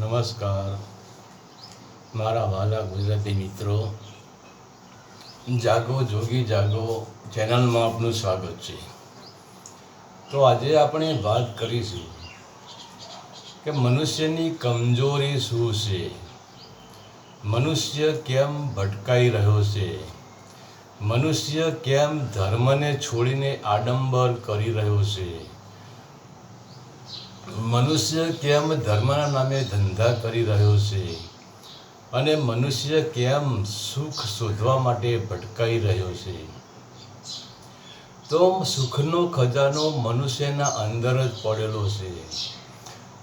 નમસ્કાર. મારા વાલા ગુજરાતી મિત્રો, જાગો, જોગી જાગો, ચેનલમાં આપનું સ્વાગત છે. તો આજે આપણે વાત કરીશું કે મનુષ્યની કમજોરી શું છે? મનુષ્ય કેમ ભટકાઈ રહ્યો છે? મનુષ્ય કેમ ધર્મને છોડીને આડંબર કરી રહ્યો છે? મનુષ્ય કેમ ધર્મના નામે ધંધા કરી રહ્યો છે? અને મનુષ્ય કેમ સુખ શોધવા માટે ભટકાઈ રહ્યો છે? તો સુખનો ખજાનો મનુષ્યના અંદર જ પડેલો છે.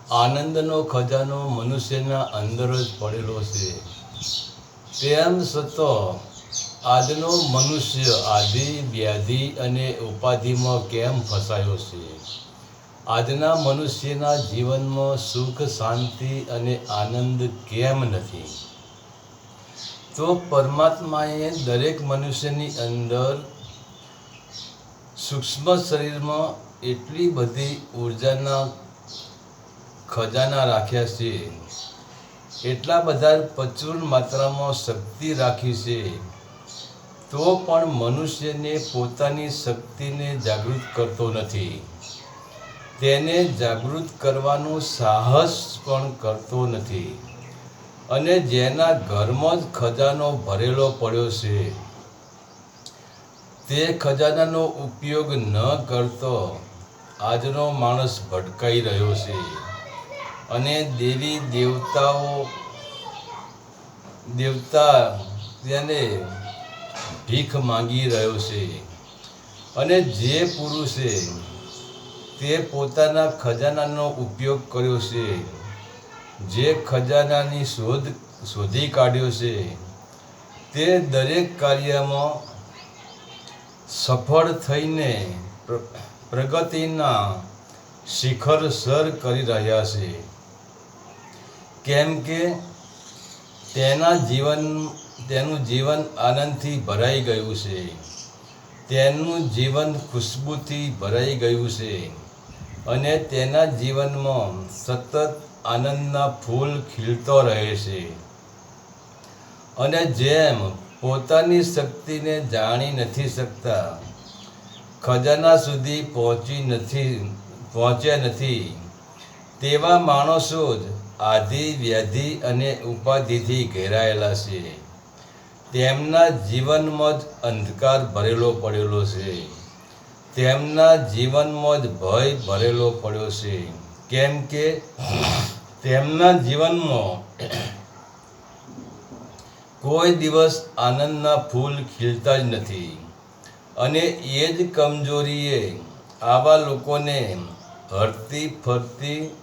આનંદનો ખજાનો મનુષ્યના અંદર જ પડેલો છે. તેમ છતાં, આજનો મનુષ્ય આદિ, વ્યાધિ અને ઉપાધિમાં કેમ ફસાયો છે? આજના મનુષ્યના જીવનમાં સુખ, શાંતિ અને આનંદ કેમ નથી? તો પરમાત્માએ દરેક મનુષ્યની અંદર સૂક્ષ્મ શરીરમાં એટલી બધી ઉર્જાના ખજાના રાખ્યા છે. એટલા બધા પ્રચુર માત્રામાં શક્તિ રાખી છે. તો પણ મનુષ્યને પોતાની શક્તિને જાગૃત કરતો નથી. તેને જાગૃત કરવાનું સાહસ પણ કરતો નથી. અને જેના ઘરમાં જ ખજાનો ભરેલો પડ્યો છે, તે ખજાનાનો ઉપયોગ ન કરતો આજનો માણસ ભટકાઈ રહ્યો છે. અને દેવી દેવતાઓ, દેવતા તેને ભીખ માંગી રહ્યો છે. અને જે પુરુષે તે પોતાના ખજાનાનો ઉપયોગ કર્યો છે, જે ખજાનાની શોધ, શોધી કાઢ્યો છે. તે દરેક કાર્યમાં સફળ થઈને પ્રગતિના શિખર સર કરી રહ્યા છે. કેમ કે તેના જીવન, તેનું જીવન આનંદથી ભરાઈ ગયું છે. તેનું જીવન ખુશ્બુથી ભરાઈ ગયું છે. અને તેના જીવનમાં સતત આનંદના ફૂલ ખીલતો રહે છે. અને જેમ પોતાની શક્તિને જાણી નથી શકતા, ખજાના સુધી પહોંચી નથી, પહોંચ્યા નથી, તેવા માણસો જ આધિ વ્યાધિ અને ઉપાધિથી ઘેરાયેલા છે. તેમના જીવનમાં જ અંધકાર ભરેલો પડેલો છે. તેમના જીવનમાં જ ભય ભરેલો પડ્યો છે. કેમ કે તેમના જીવનમાં કોઈ દિવસ આનંદના ફૂલ ખીલતા જ નથી. અને એ જ કમજોરીએ આવા લોકોને હરતી ફરતી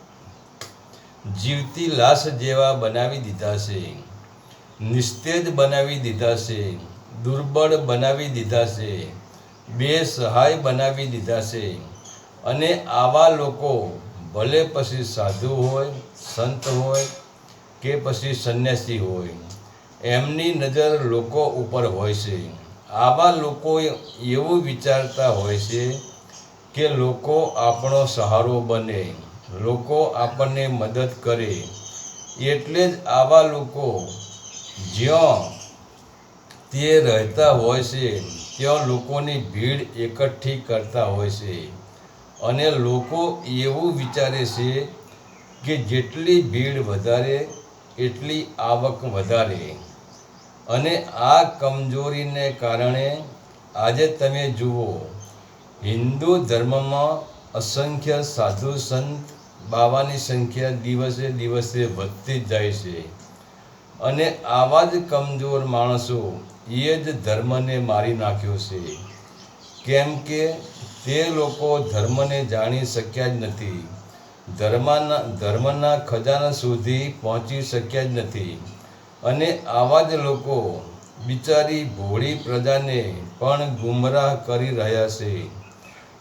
જીવતી લાશ જેવા બનાવી દીધા છે. નિસ્તેજ બનાવી દીધા છે. દુર્બળ બનાવી દીધા છે. બેસહાય બનાવી દીધા છે. અને આવા લોકો ભલે પછી સાધુ હોય, સંત હોય કે પછી સંન્યાસી હોય, એમની નજર લોકો ઉપર હોય છે. આવા લોકો એવું વિચારતા હોય છે કે લોકો આપણો સહારો બને, લોકો આપણને મદદ કરે. એટલે જ આવા લોકો જ્યાં તે રહેતા હોય છે ત્યાં લોકોની ભીડ એકઠી કરતા હોય છે. અને લોકો એવું વિચારે છે કે જેટલી ભીડ વધારે, એટલી આવક વધારે. અને આ કમજોરીને કારણે આજે તમે જુઓ, હિન્દુ ધર્મમાં અસંખ્ય સાધુ સંત બાવાની સંખ્યા દિવસે દિવસે વધતી જાય છે. અને આવા જ કમજોર માણસો એ જ ધર્મને મારી નાખ્યો છે. કેમ કે તે લોકો ધર્મને જાણી શક્યા જ નથી. ધર્મના ધર્મના ખજાના સુધી પહોંચી શક્યા જ નથી. અને આવા જ લોકો બિચારી ભોળી પ્રજાને પણ ગુમરાહ કરી રહ્યા છે.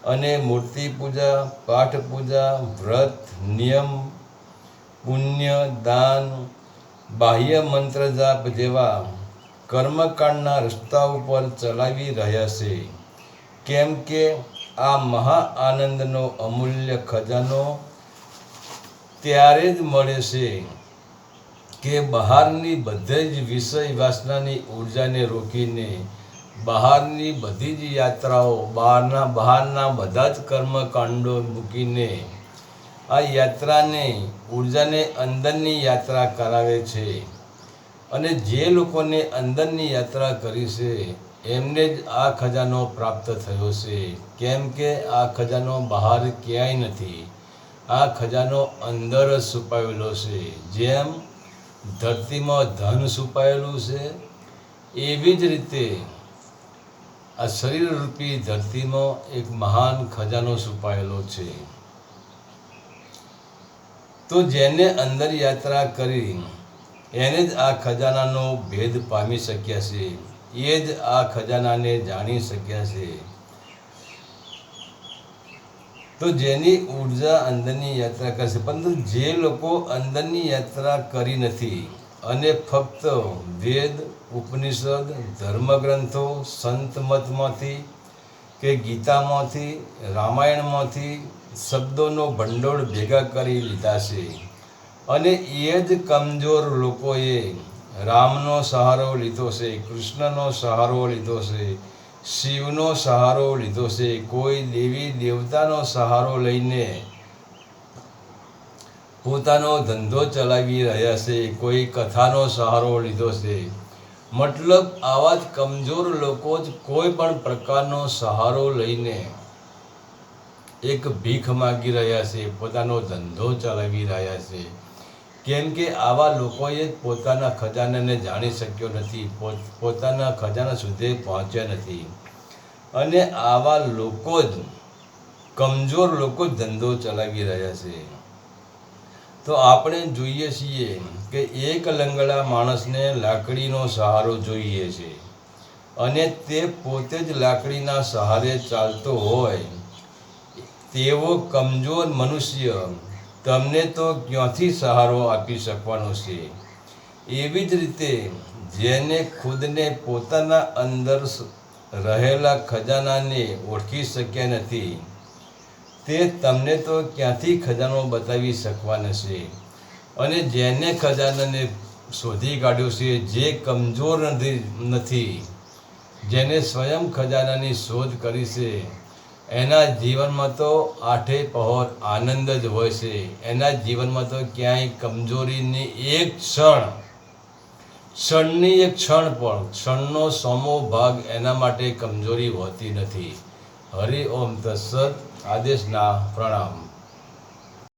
અને મૂર્તિ પૂજા, પાઠ પૂજા, વ્રત, નિયમ, પુણ્ય, દાન, બાહ્ય મંત્ર જાપ જેવા કર્મકાંડના રસ્તા ઉપર ચલાવી રહ્યા છે. કેમ કે આ મહા આનંદનો અમૂલ્ય ખજાનો ત્યારે જ મળે છે કે બહારની બધે જ વિષય વાસનાની ઊર્જાને રોકીને બહારની બધી જ યાત્રાઓ બહારના બહારના બધા જ કર્મકાંડો મૂકીને આ યાત્રાને ઉર્જાને અંદરની યાત્રા કરાવે છે. અને જે લોકોને અંદરની યાત્રા કરી છે, એમને જ આ ખજાનો પ્રાપ્ત થયો છે. કેમ કે આ ખજાનો બહાર ક્યાંય નથી. આ ખજાનો અંદર જ છુપાયેલો છે. જેમ ધરતીમાં ધન છુપાયેલું છે, એવી જ રીતે આ શરીરરૂપી ધરતીમાં એક મહાન ખજાનો છુપાયેલો છે. તો જેને અંદર યાત્રા કરી એને જ આ ખજાનાનો ભેદ પામી શક્યા છે. એ જ આ ખજાનાને જાણી શક્યા છે. તો જેની ઊર્જા અંદરની યાત્રા કરશે. પરંતુ જે લોકો અંદરની યાત્રા કરી નથી અને ફક્ત વેદ, ઉપનિષદ, ધર્મગ્રંથો, સંત મતમાંથી કે ગીતામાંથી, રામાયણમાંથી શબ્દોનો ભંડોળ ભેગા કરી લીધા છે. અને એ જ કમજોર લોકોએ રામનો સહારો લીધો છે, કૃષ્ણનો સહારો લીધો છે, શિવનો સહારો લીધો છે, કોઈ દેવી દેવતાનો સહારો લઈને પોતાનો ધંધો ચલાવી રહ્યા છે, કોઈ કથાનો સહારો લીધો છે. મતલબ આવા જ કમજોર લોકો જ કોઈ પણ પ્રકારનો સહારો લઈને એક ભીખ માગી રહ્યા છે, પોતાનો ધંધો ચલાવી રહ્યા છે. કેમ કે આવા લોકોએ પોતાના ખજાનાને જાણી શક્યો નથી પોતાના ખજાના સુધી પહોંચ્યા નથી. અને આવા લોકો જ, કમજોર લોકો જ ધંધો ચલાવી રહ્યા છે. તો આપણે જોઈએ છીએ કે એક લંગડા માણસને લાકડીનો સહારો જોઈએ છે. અને તે પોતે જ લાકડીના સહારે ચાલતો હોય, તેવો કમજોર મનુષ્ય તમને તો ક્યાંથી સહારો આપી શકવાનો છે? એવી જ રીતે જેને ખુદને પોતાના અંદર રહેલા ખજાનાને ઓળખી શક્યા નથી, તે તમને તો ક્યાંથી ખજાનો બતાવી શકવાના છે? અને જેને ખજાનાને શોધી કાઢ્યો છે જે કમજોર નથી, જેને સ્વયં ખજાનાની શોધ કરી છે એના જીવનમાં તો આઠે પહોર આનંદ જ હોય છે. એના જીવનમાં તો ક્યાંય કમજોરીની એક ક્ષણ, ક્ષણની એક ક્ષણ પણ, ક્ષણનો સોમો ભાગ એના માટે કમજોરી હોતી નથી. હરિ ઓમ તત્સત, આદેશના પ્રણામ.